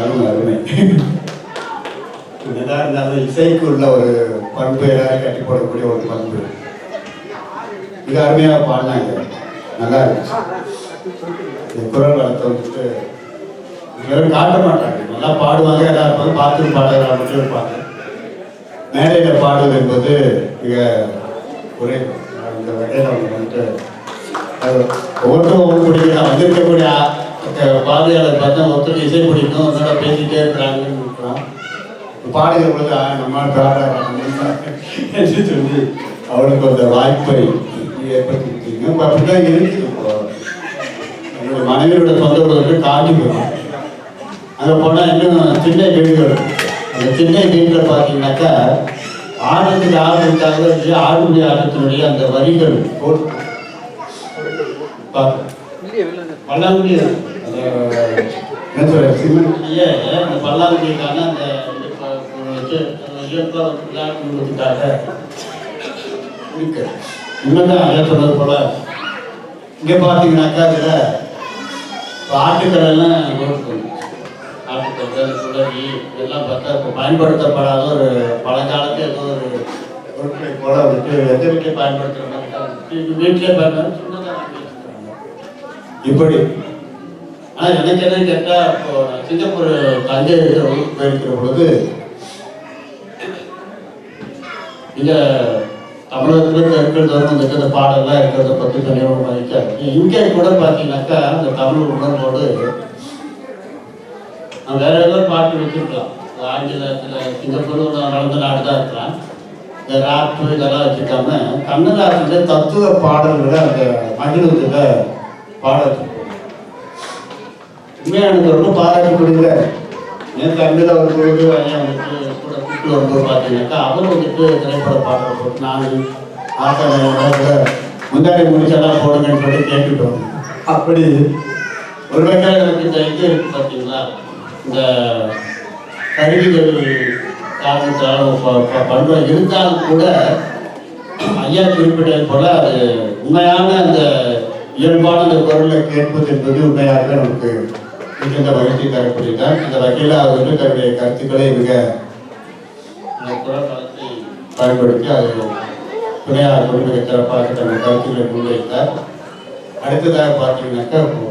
அருமை அருமை. என்னதான் இருந்தாலும் இசைக்கு உள்ள ஒரு பண்பு எல்லாரும் கட்டி போடக்கூடிய ஒரு பண்பு. இது அருமையாக பாடினாங்க நல்லா இருந்துச்சு. இந்த குரல் வளத்தை வந்துட்டு வெறும் காட்ட மாட்டாங்க. நல்லா பாடுவாங்க எல்லாம் இருப்பாங்க பார்த்து பாடுறதா மட்டும் இருப்பாங்க. மேடையில் பாடுவது என்பது மிக ஒரே இந்த வகையில் அவங்க வந்துட்டு ஒவ்வொருத்தரும் ஒவ்வொரு வந்திருக்கக்கூடிய பார்வையாளர் பார்த்தா ஒருத்தருக்கு இசை பிடிக்கும் அதனால பேசிட்டே இருக்கிறாங்கன்னு இருக்கலாம் பாடுகிற பொழுது நம்ம பாடுறாங்க என்று சொல்லி அவளுக்கு அந்த வாய்ப்பை ஏற்படுத்திருக்கீங்க இப்போ அப்படிதான் இருக்குது. இப்போ என்னோட மனைவியோட சொந்த காட்டி போகிறோம் அங்கே போனால் இன்னும் சின்ன வீடுகள் அந்த சின்ன வீட்டில் பார்த்தீங்கன்னாக்கா ஆடத்துக்கு ஆடுறதுக்காக இல்லையா ஆடுபடி ஆட்டத்தினுடைய அந்த வரிகள் போட்டு பார்க்க பல்லாங்குடி அந்த என்ன சொல்ற சிமெண்ட்லயே அந்த பல்லாங்குடிக்கான அந்த விளையாட்டுக்காக இருக்கு. இன்னும் அதே சொன்னது போல. இங்க பாத்தீங்கன்னாக்கா அதுல ஆட்டுக்கள் எல்லாம் ஓட்டுக்கணும் ஆட்டுக்கள் சுடரி இதெல்லாம் பார்த்தா இப்போ பயன்படுத்தப்படாத ஒரு பழங்காலத்து ஏதோ ஒரு பொருட்களை போல வந்துட்டு எந்த வீட்டிலே மாதிரி வீட்டிலே பயன்படுத்த. இப்படி. ஆனால் எனக்கு என்னன்னு கேட்டால் இப்போ நான் சிங்கப்பூர் தஞ்சை ஊருக்கு போயிருக்கிற பொழுது இங்கே தமிழகத்துல இருக்கிறது வந்து இந்த பாடல்லாம் இருக்கிறத பத்து தனியாக மதிக்க இங்கே கூட பார்த்தீங்கன்னாக்கா அந்த தமிழ் உணர்வோடு நான் வேற ஏதோ பாட்டு வச்சிருக்கலாம். ஆங்கிலத்தில் சிங்கப்பூர் நடந்த நாடு தான் இருக்கலாம். இந்த ராப்பு இதெல்லாம் வச்சுக்காம கண்ணதாசன் தத்துவ பாடல்களை அந்த மகிழ்வுல எனக்கு ரொம்ப பாராட்டப்படுகிற என் தமிழில் ஒரு பொழுது ஐயா வந்துட்டு கூட கூப்பிட்டு வரும்போது பார்த்தீங்கன்னாக்கா அவர் வந்துட்டு திரைப்பட பாடலை போட்டு நான் ஆசான முந்தாடி முடிச்செல்லாம் போடுங்கன்னு சொல்லி கேட்டுட்டோம் அப்படி. ஒரு வகையில் எனக்கு இந்த இது இருக்கு பார்த்தீங்களா? இந்த கருவிகள் காரணத்தாலும் பண்ணுறோம் இருந்தாலும் கூட ஐயா குறிப்பிட்டது போல அது உண்மையான அந்த இயல்பான அந்த குரலை கேட்பது என்பது உண்மையாக நமக்கு மிகுந்த மகிழ்ச்சி தரக்கூடியதான் இந்த வகையில் அவர் வந்து தன்னுடைய கருத்துக்களை மிக இந்த குரல் வளத்தை பயன்படுத்தி அதை துணையாக கொண்டு மிக சிறப்பாக தன்னுடைய கருத்துக்களை முன்வைத்தார். அடுத்ததாக பார்த்தீங்கன்னாக்கா இப்போ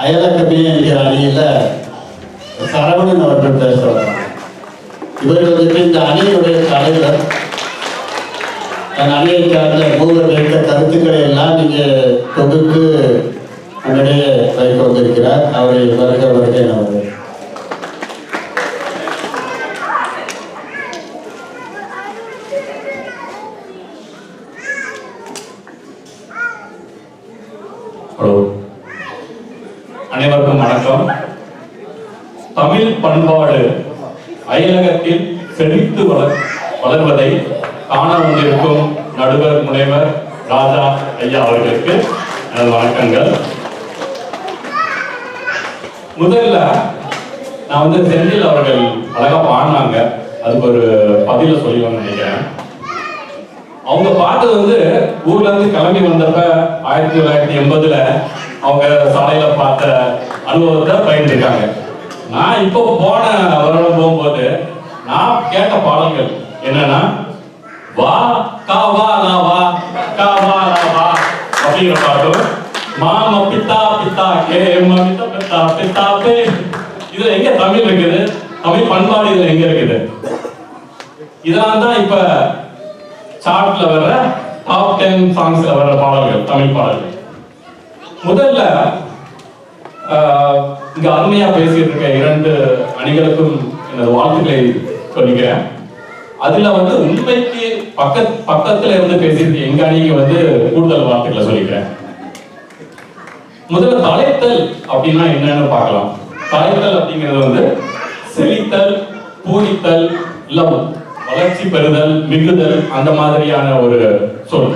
அயலக்கமே என்கிற அணியில சரவணன் அவர்கள் பேச வர்றாங்க இவர் வந்துட்டு இந்த அணியினுடைய தலைவர் தன் அணியை சார்ந்த மூவர் வைத்த கருத்துக்களை எல்லாம் நீங்க தொகுத்து உடனே வைக்க வந்திருக்கிறார். அவரை வருக வருகை நமது ஹலோ. அனைவருக்கும் வணக்கம். தமிழ் பண்பாடு அயலகத்தில் செழித்து வளர் வளர்வதை காண வந்திருக்கும் நடுவர் முனைவர் ராஜா ஐயா அவர்களுக்கு எனது வணக்கங்கள். முதல்ல நான் வந்து செந்தில் அவர்கள் அழகா பாடினாங்க. அதுக்கு ஒரு பதில சொல்லுவாங்க நினைக்கிறேன். அவங்க பார்த்தது வந்து ஊர்ல இருந்து கிளம்பி வந்தப்ப ஆயிரத்தி தொள்ளாயிரத்தி எண்பதுல அவங்க சாலையில பார்த்த அனுபவத்தை பகிர்ந்துருக்காங்க. நான் இப்போ போன வருடம் போகும்போது அப்படிங்கிற பாட்டும் மாம பித்தா பித்தா கே மமிதா பித்தா பித்தா பே. இது எங்க தமிழ் இருக்குது? தமிழ் பண்பாடு இதுல எங்க இருக்குது? இதெல்லாம் தான் இப்ப சார்ட்ல வர்ற டாப் டென் சாங்ஸ்ல வர்ற பாடல்கள் தமிழ் பாடல்கள். முதல்ல ஆஹ், இங்க அருமையா பேசிட்டு இருக்க இரண்டு அணிகளுக்கும் எனது வாழ்த்துக்களை சொல்லிக்கிறேன். அதுல வந்து உண்மைக்கு பக்க பக்கத்துல இருந்து பேசியிருக்கு எங்க அணிக்கு வந்து கூடுதல் வார்த்தைகளை சொல்லிக்கிறேன். முதல்ல தலைத்தல் அப்படின்னா என்னன்னு பார்க்கலாம். தலைத்தல் அப்படிங்கிறது வந்து செழித்தல் பூரித்தல் இல்ல வளர்ச்சி பெறுதல் மிகுதல் அந்த மாதிரியான ஒரு சொல்.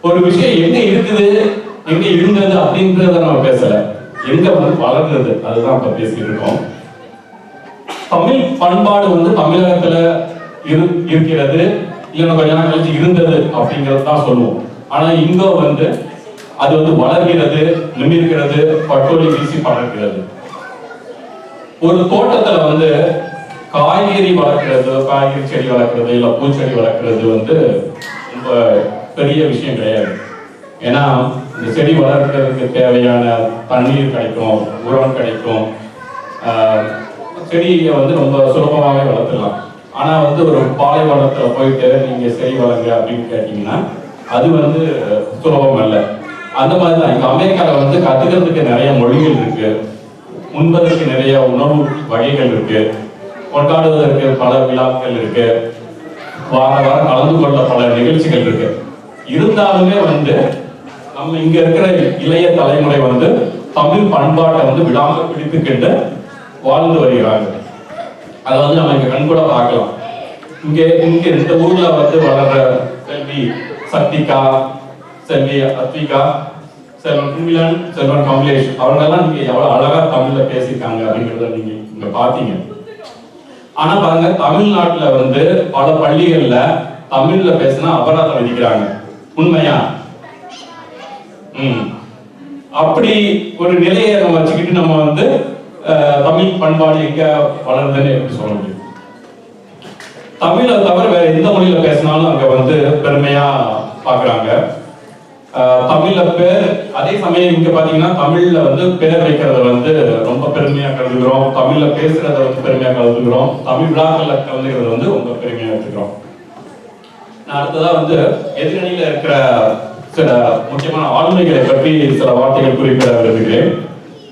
ஒரு விஷயம் எங்க இருக்குது எங்க இருந்தது அப்படின்றத நம்ம பேசல. எங்க வந்து வளர்ந்தது அதுதான் இப்ப பேசிட்டு இருக்கோம். தமிழ் பண்பாடு வந்து தமிழகத்துல இருக்கிறது. இல்லைன்னா கொஞ்ச நாள் கழிச்சு இருந்தது அப்படிங்கிறது தான் சொல்லுவோம். ஆனா இங்க வந்து அது வந்து வளர்கிறது நிமிர்கிறது பட்டோலி வீசி படர்கிறது. ஒரு தோட்டத்துல வந்து காய்கறி வளர்க்கிறது காய்கறி செடி வளர்க்கறது இல்லை பூச்செடி வளர்க்கறது வந்து ரொம்ப பெரிய விஷயம் கிடையாது. ஏன்னா இந்த செடி வளர்க்கறதுக்கு தேவையான தண்ணீர் கிடைக்கும் உரம் கிடைக்கும். செடியை வந்து ரொம்ப சுலபமாகவே வளர்த்துடலாம் ஆனா வந்து ஒரு பாலைவனத்துல போயிட்டு நீங்க செடி வளங்க அப்படின்னு கேட்டீங்கன்னா அது வந்து சுலபம் அல்ல. அந்த மாதிரி தான் இப்போ அமெரிக்காவில் வந்து கத்துக்கிறதுக்கு நிறைய மொழிகள் இருக்கு. உண்பதற்கு நிறைய உணவு வகைகள் இருக்கு. கொண்டாடுவதற்கு பல விழாக்கள் இருக்கு. வார வாரம் கலந்து கொள்ள பல நிகழ்ச்சிகள் இருக்கு. இருந்தாலுமே வந்து நம்ம இங்க இருக்கிற இளைய தலைமுறை வந்து தமிழ் பண்பாட்டை வந்து விடாம பிடித்துக்கிட்டு வாழ்ந்து வருகிறாங்க அதை வந்து நம்ம இங்க கண்கூட பார்க்கலாம். இங்க இங்க இந்த ஊர்ல வந்து வளர்ற செல்வி சக்திகா செல்வி அத்விகா செல்வன் குமிலன் செல்வன் கமலேஷ் அவங்களெல்லாம் நீங்க எவ்வளவு அழகா தமிழ்ல பேசியிருக்காங்க அப்படிங்கறத நீங்க இங்க பாத்தீங்க ஆனா பாருங்க தமிழ்நாட்டுல வந்து பல பள்ளிகள்ல தமிழ்ல பேசினா அபராதம் விதிக்கிறாங்க. உண்மையா? ம். அப்படி ஒரு நிலையை நம்ம வச்சுக்கிட்டு நம்ம வந்து தமிழ் பண்பாடு எங்க வளருதுன்னு எப்படி சொல்ல முடியும். தமிழை தவிர வேற எந்த மொழியில பேசினாலும் அங்க வந்து பெருமையா பாக்குறாங்க தமிழ்ல பேர் அதே சமயம் இங்க பாத்தீங்கன்னா தமிழ்ல வந்து பேர் வைக்கிறத வந்து ரொம்ப பெருமையா கருதுகிறோம். தமிழ்ல பேசுறத வந்து பெருமையா கருதுகிறோம். தமிழ் விழாக்கள்ல கலந்துக்கிறது வந்து ரொம்ப பெருமையா எடுத்துக்கிறோம் நான் அடுத்ததா வந்து எதிரணியில இருக்கிற சில முக்கியமான ஆளுமைகளை பற்றி சில வார்த்தைகள் குறிப்பிட விரும்புகிறேன்.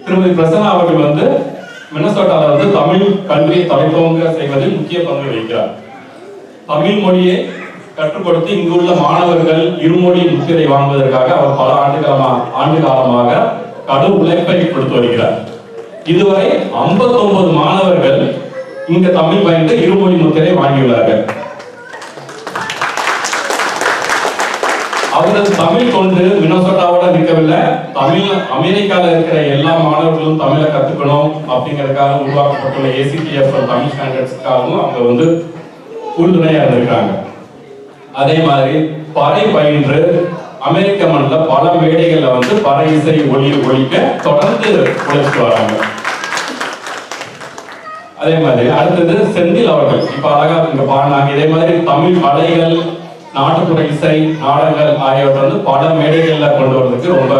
திருமதி பிரசன்னா அவர்கள் வந்து மினசோட்டால வந்து தமிழ் கல்வியை தலைத்தோங்க செய்வதில் முக்கிய பங்கு வகிக்கிறார். தமிழ் மொழியை கற்றுக் கொடுத்து இங்குள்ள மாணவர்கள் இருமொழி முக்கியத்தை வாங்குவதற்காக அவர் பல ஆண்டு காலமா ஆண்டு காலமாக கடும் உழைப்பை கொடுத்து வருகிறார். இதுவரை 59 மாணவர்கள் இங்க தமிழ் பயின்று இருமொழி முத்திரை வாங்கியுள்ளார்கள். அவரது தமிழ் கொண்டு மினசோட்டாவோட நிற்கவில்லை தமிழ் அமெரிக்கால இருக்கிற எல்லா மாணவர்களும் தமிழை கத்துக்கணும் அப்படிங்கறதுக்காக உருவாக்கப்பட்டுள்ள ஏசிடிஎஃப் தமிழ் ஸ்டாண்டர்ட்ஸ்க்காகவும் அவங்க வந்து உறுதுணையா இருந்திருக்காங்க. அதே மாதிரி பறை பயின்று அமெரிக்க மண்ணில் பல மேடைகளில் வந்து பறை இசை ஒளி ஒழிக்க தொடர்ந்து உழைச்சிட்டு வராங்க. அதே மாதிரி அடுத்தது செந்தில் அவர்கள். இப்ப அழகா இங்க பாடினாங்க இதே மாதிரி தமிழ் மலைகள் நாட்டுப்புற இசை நாடகங்கள் ஆகியவற்றை வந்து பல மேடைகளில் கொண்டு வரதுக்கு ரொம்ப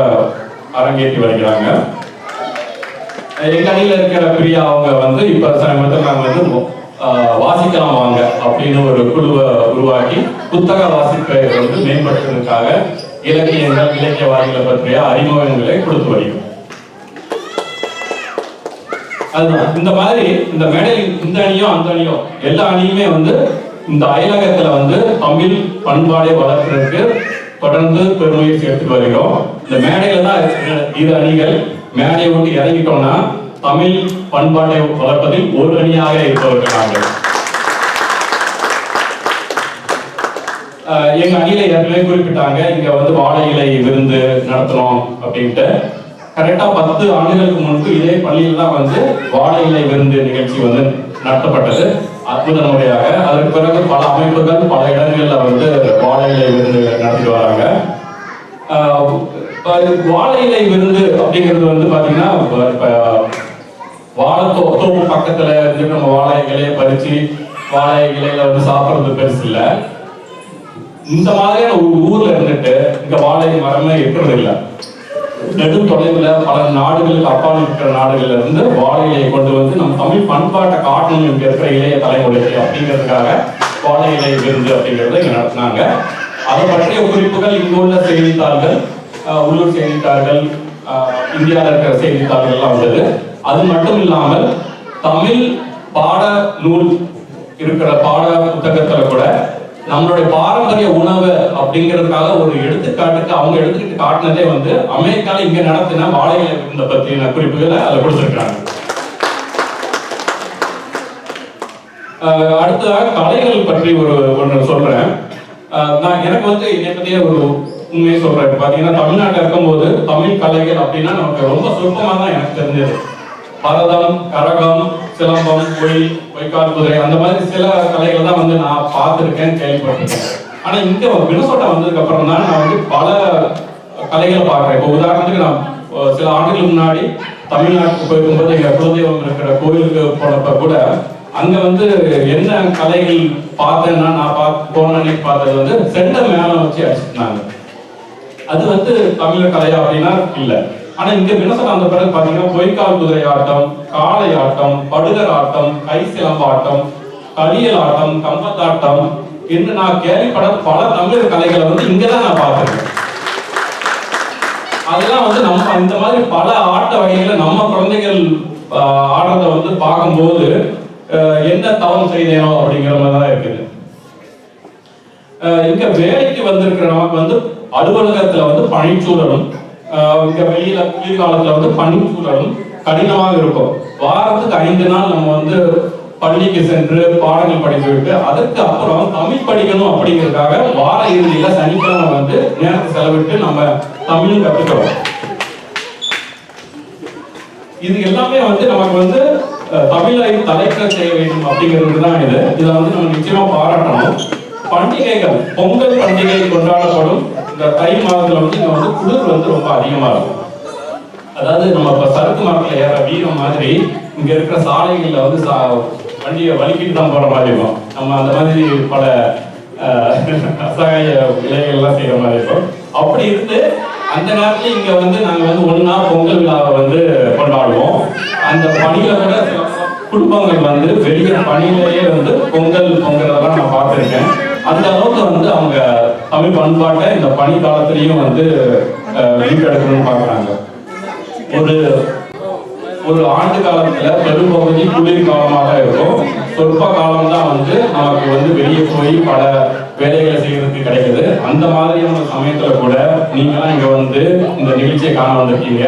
அரங்கேற்றி வருகிறாங்க. எங்க இருக்கிற பிரியா அவங்க வந்து இப்ப சமீபத்தில் நாங்கள் வந்து ஆஹ், வாசிக்கலாம் வாங்க அப்படின்னு ஒரு குழுவை உருவாக்கி புத்தக வாசிப்பை வந்து மேம்படுத்துவதற்காக இலக்கியங்கள் இலக்கியவாதிகளை பற்றிய அறிமுகங்களை கொடுத்து வருகிறோம். அதுதான். இந்த மாதிரி இந்த மேடையில் இந்த அணியோ அந்த அணியோ எல்லா அணியுமே வந்து இந்த அயலகத்துல வந்து தமிழ் பண்பாடை வளர்க்கிறதுக்கு தொடர்ந்து பெருமையை சேர்த்து வருகிறோம். இந்த மேடையில தான் இரு- அணிகள் மேடையை விட்டு இறங்கிட்டோம்னா தமிழ் பண்பாட்டை வளர்ப்பதில் ஒரு அணியாக இருப்பவர்கள் நாங்கள். எங்க அணியில ஏற்கனவே குறிப்பிட்டாங்க இங்க வந்து வாழை இலை விருந்து நடத்தணும் அப்படின்ட்டு. கரெக்டா பத்து ஆண்டுகளுக்கு முன்பு இதே பள்ளியில தான் வந்து வாழை இலை விருந்து நிகழ்ச்சி வந்து நடத்தப்பட்டது. அற்புத முறையாக அதற்கு பிறகு பல அமைப்புகள் பல இடங்களில் வந்து வாழை இலை விருந்து நடத்திட்டு வராங்க. வாழையிலை வாழை இலை விருந்து அப்படிங்கிறது வந்து பாத்தீங்கன்னா இப்போ இப்ப வாழை தோப்பு பக்கத்துல இருந்து நம்ம வாழை இலையை பறிச்சு வாழை இலையில வந்து சாப்பிட்றது பெருசு இல்லை. இந்த மாதிரியான ஒரு ஊர்ல இருந்துட்டு இங்க வாழை மரமே இருக்கிறது இல்லை. நெடு தொலைவில் பல நாடுகளுக்கு அப்பால் இருக்கிற நாடுகள்ல இருந்து வாழையை கொண்டு வந்து நம்ம தமிழ் பண்பாட்டை காட்டணும் இங்க இருக்கிற இளைய தலைமுறைக்கு அப்படிங்கிறதுக்காக வாழை இலை விருந்து அப்படிங்கிறத இங்க நடத்தினாங்க. அதை பற்றிய குறிப்புகள் இங்கு உள்ள செய்தித்தாள்கள் உள்ளூர் செய்தித்தாள்கள் இந்தியாவில் இருக்கிற செய்தித்தாள்கள் எல்லாம் அது மட்டும் இல்லாமல் தமிழ் பாட நூல் இருக்கிற பாட புத்தகத்துல கூட நம்மளுடைய பாரம்பரிய உணவு அப்படிங்கிறதுக்காக ஒரு எடுத்துக்காட்டுக்கு அவங்க எடுத்துக்கிட்டு காட்டினதே வந்து அமெரிக்கால இங்க நடத்தின வாழை இந்த பத்தின குறிப்புகளை அதுல கொடுத்துருக்காங்க. ஆஹ் அடுத்ததாக கலைகள் பற்றி ஒரு ஒன்று சொல்றேன். ஆஹ் நான் எனக்கு வந்து என்னை பத்தியே ஒரு உண்மையை சொல்றேன். பாத்தீங்கன்னா தமிழ்நாட்டில் இருக்கும்போது தமிழ் கலைகள் அப்படின்னா நமக்கு ரொம்ப சுருக்கமாக தான் எனக்கு தெரிஞ்சது. பரதம் கரகம் சிலம்பம் ஒளி பொய்க்கால் குதிரை அந்த மாதிரி சில கலைகளை தான் வந்து நான் பார்த்துருக்கேன் கேள்விப்பட்டிருக்கேன். ஆனால் இங்க மினசோட்டா வந்ததுக்கு அப்புறம் தான் நான் வந்து பல கலைகளை பார்க்குறேன். இப்போ உதாரணத்துக்கு நான் சில ஆண்டுகள் முன்னாடி தமிழ்நாட்டுக்கு போயிருக்கும்போது எங்கள் குலதெய்வம் இருக்கிற கோயிலுக்கு போனப்ப கூட அங்க வந்து என்ன கலைகள் பார்த்தேன்னா நான் பார்த்து போன அன்னைக்கு பார்த்தது வந்து செண்டை மேலே வச்சு அடிச்சிருந்தாங்க. அது வந்து தமிழர் கலையா அப்படின்னா இல்லை. ஆனா இங்க வினசனம் அந்த பிறகு பாத்தீங்கன்னா பொய்க்கால் குதிரை ஆட்டம் காளை ஆட்டம் படுகர் ஆட்டம் கை சிலம்பு ஆட்டம் களியல் ஆட்டம் கம்பத்தாட்டம் என்று நான் கேள்விப்படாத பல தமிழர் கலைகளை வந்து இங்கதான் நான் பார்த்திருக்கேன். அதெல்லாம் வந்து நம்ம இந்த மாதிரி பல ஆட்ட வகைகளை நம்ம குழந்தைகள் ஆஹ், ஆடுறத வந்து பார்க்கும்போது ஆஹ், என்ன தவம் செய்தேனோ அப்படிங்கிற மாதிரி தான் இருக்குது. ஆஹ், இங்க வேலைக்கு வந்திருக்கிற நமக்கு வந்து அலுவலகத்துல வந்து பணிச்சூழலும் ஆஹ், இங்க வெளியில குளிர்காலத்துல வந்து பனிச்சூழலும் கடினமாக இருக்கும். வாரத்துக்கு ஐந்து நாள் நம்ம வந்து பள்ளிக்கு சென்று பாடங்கள் படித்துவிட்டு அதற்கு அப்புறம் தமிழ் படிக்கணும் அப்படிங்கிறதுக்காக வார இறுதியில சனிக்கிழமை வந்து நேரத்தை செலவிட்டு நம்ம தமிழும் கற்றுக்கிறோம் இது எல்லாமே வந்து நமக்கு வந்து அஹ், தமிழை தலைக்க செய்ய வேண்டும் அப்படிங்கிறது தான் இது. இதை வந்து நம்ம நிச்சயமா பாராட்டணும். பண்டிகைகள் பொங்கல் பண்டிகை கொண்டாடப்படும். இந்த தை மாதத்தில் வந்து இங்கே வந்து குளிர் வந்து ரொம்ப அதிகமாக இருக்கும். அதாவது நம்ம இப்போ சரக்கு மரத்தில் ஏற வீரம் மாதிரி இங்கே இருக்கிற சாலைகளில் வந்து சா- வண்டியை வலிக்கிட்டு தான் போகிற மாதிரி இருக்கும். நம்ம அந்த மாதிரி பல அசகாய விலைகள்லாம் செய்கிற மாதிரி இருக்கும். அப்படி இருந்து அந்த நேரத்தில் இங்கே வந்து நாங்கள் வந்து ஒன்றா பொங்கல் விழாவை வந்து கொண்டாடுவோம். அந்த பணியில் கூட குடும்பங்கள் வந்து வெளியே பணியிலேயே வந்து பொங்கல் பொங்கலெல்லாம் நான் பார்த்துருக்கேன். அந்த அளவுக்கு வந்து அவங்க தமிழ் பண்பாட்டை இந்த பனி காலத்திலையும் வந்து மீட்டெடுக்கணும்னு பார்க்குறாங்க. ஒரு ஒரு ஆண்டு காலத்தில் பெரும்பகுதி குளிர் காலமாக இருக்கும். சொற்ப காலம் தான் வந்து நமக்கு வந்து வெளியே போய் பல வேலைகளை செய்யறதுக்கு கிடைக்குது. அந்த மாதிரியான சமயத்துல கூட நீங்களாம் இங்க வந்து இந்த நிகழ்ச்சியை காண வந்திருக்கீங்க.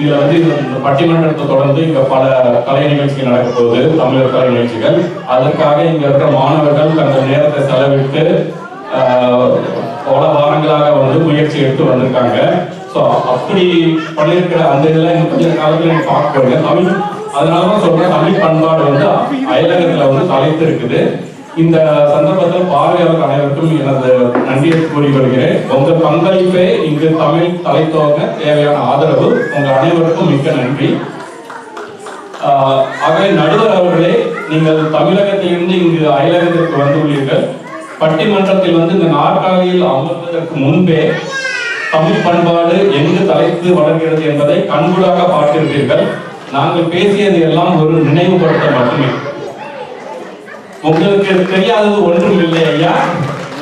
இதுல வந்து இந்த இந்த பட்டிமன்றத்தை தொடர்ந்து இங்க பல கலை நிகழ்ச்சிகள் நடக்க போகுது தமிழர் கலை நிகழ்ச்சிகள். அதற்காக இங்க இருக்கிற மாணவர்கள் தங்கள் நேரத்தை செலவிட்டு பல வாரங்களாக வந்து முயற்சி எடுத்து வந்திருக்காங்க. ஸோ அப்படி பண்ணியிருக்கிற அந்த இதெல்லாம் இன்னும் கொஞ்சம் காலத்தில் நீங்க பார்க்க போறீங்க தமிழ் அதனாலதான் சொல்றேன் தமிழ் பண்பாடு வந்து அயலகத்துல வந்து தலைத்து இருக்குது இந்த சந்தர்ப்பத்தில் பார்வையாளர் அனைவருக்கும் எனது நன்றியை கூறி வருகிறேன் உங்க பங்களிப்பே இங்கு தமிழ் தலைத்துவங்க தேவையான ஆதரவு. உங்கள் அனைவருக்கும் மிக்க நன்றி. ஆஹ் ஆகவே நடுவர் அவர்களே நீங்கள் தமிழகத்திலிருந்து இங்கு அயலகத்திற்கு வந்துள்ளீர்கள். பட்டிமன்றத்தில் வந்து இந்த நாற்காலியில் அமர்வதற்கு முன்பே தமிழ் பண்பாடு எங்கு தலைத்து வளர்கிறது என்பதை கண்கூடாக பார்த்திருப்பீர்கள். நாங்கள் பேசியது எல்லாம் ஒரு நினைவுபடுத்த மட்டுமே. உங்களுக்கு தெரியாதது ஒன்றும் இல்லை ஐயா.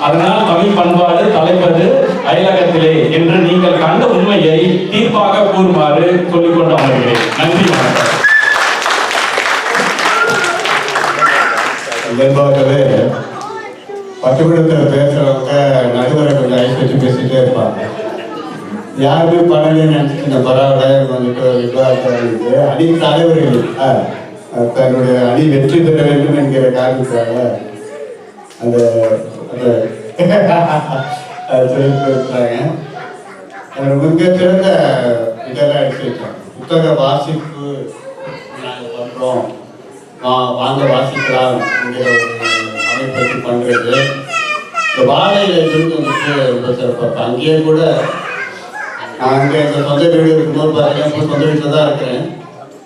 அதனால் தமிழ் பண்பாடு தலைப்பது அயலகத்திலே என்று நீங்கள் கண்ட உண்மையை தீர்ப்பாக கூறுமாறு சொல்லிக்கொண்டு அமர்கிறேன். நன்றி வணக்கம். பட்டுக்கூடத்தில் பேசுறவங்க நடுவரை கொஞ்சம் ஐஸ் வச்சு பேசிட்டே இருப்பாங்க. யாருமே பண்ணலன்னு நினைச்சிட்டு இந்த பரவாயில்ல வந்துட்டு விவாதத்தை அணி தலைவர்கள் தன்னுடைய அணி வெற்றி பெற வேண்டும் என்கிற காரணத்துக்காக அந்த அந்த அதை சொல்லிட்டு இருக்கிறாங்க அவர் மிகச்சிறந்த இதெல்லாம் எடுத்து வச்சோம் புத்தக வாசிப்பு நாங்கள் பண்ணுறோம் வா வாங்க வாசிக்கலாம் என்கிற ஒரு அமைப்பு வச்சு பண்ணுறது இந்த வாழையில இருந்து வந்துட்டு ரொம்ப சிறப்பாக இப்போ அங்கேயே கூட நான் அங்கே அந்த சொந்த வீடு இருக்கும்போது பார்த்தீங்கன்னா சொந்த வீட்டில் தான் இருக்கிறேன்.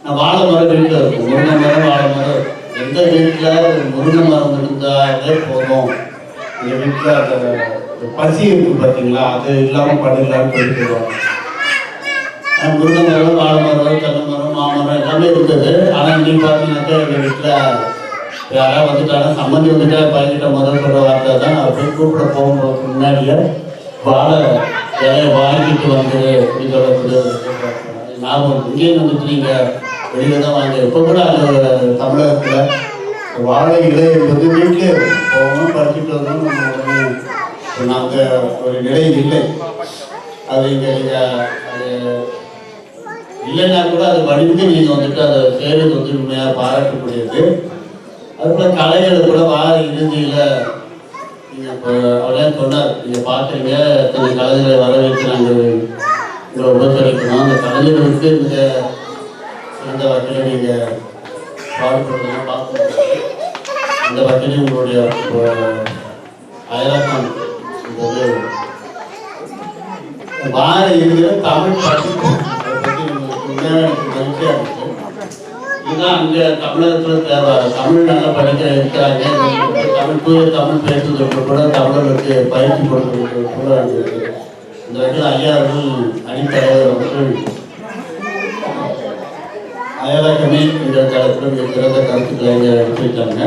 நான் வாழை மரம் வீட்டில் இருக்கும். முருங்கை மரம் வாழை மரம். எந்த வீட்டில் முருங்கை மரம் இருந்தாலே போதும். எங்கள் வீட்டில் அந்த பசி இருக்கு பார்த்தீங்களா அது இல்லாமல் பண்ணிடலாம்னு சொல்லிட்டு முருங்கை மரம் வாழை மரம் தென்னை மரம் மாமரம் எல்லாமே இருந்தது. ஆனால் இன்னைக்கு பார்த்தீங்கன்னாக்கா எங்கள் வீட்டில் யாராவது வந்துட்டாலும் சம்மந்தி வந்துட்டா பையன்கிட்ட முதல் சொல்ற வார்த்தை தான். நான் போய் கூப்பிட போகும்போது முன்னாடியே வாழை இலையை வாங்கிட்டு வந்து அப்படின்னு சொல்லக்கூடிய ஒரு வார்த்தை. ஞாபகம் இங்கேயும் வந்துட்டு நீங்கள் வெளியில தான் வாங்க இப்போ கூட அது தமிழகத்தில் வாழை இலை என்பது வீட்டிலே போகணும் பறிச்சுட்டு வரணும் நம்ம உடனே நாங்கள் ஒரு நிலை இல்லை. அது இங்கே நீங்கள் அது இல்லைன்னா கூட அது வடிந்து நீங்கள் வந்துட்டு அதை செய்கிறது வந்து உண்மையாக பாராட்டக்கூடியது. அதுபோல் கலைகளை கூட வார இறுதியில் நீங்கள் இப்போ அவரே சொன்னார். நீங்கள் பார்க்குறீங்க இத்தனை கலைஞரை வரவேற்று நாங்கள் உங்களை உபசரிக்கணும் அந்த கலைஞர்களுக்கு இந்த சிறந்த வகையில் நீங்கள் பாடுபடுறதெல்லாம் பார்க்கணும் அந்த வகையில் உங்களுடைய அயலாக்கம் என்பது வார இறுதியில் தமிழ் படிப்பு அதை பற்றி உங்களுக்கு மகிழ்ச்சியாக இருக்கும் இதுதான் அங்கே தமிழகத்தில் தமிழ் நல்லா படிக்க இருக்கிறாங்க. தமிழ் தமிழ் பேசுவதற்கு கூட தமிழர்களுக்கு பயிற்சி கொடுப்பதற்கு கூட இந்த வகையில் ஐயா அவர்கள் அணித்தலைவர் அவர்கள் அயலகமே என்ற தளத்தில் மிக சிறந்த கருத்துக்களை எடுத்துக்கிட்டாங்க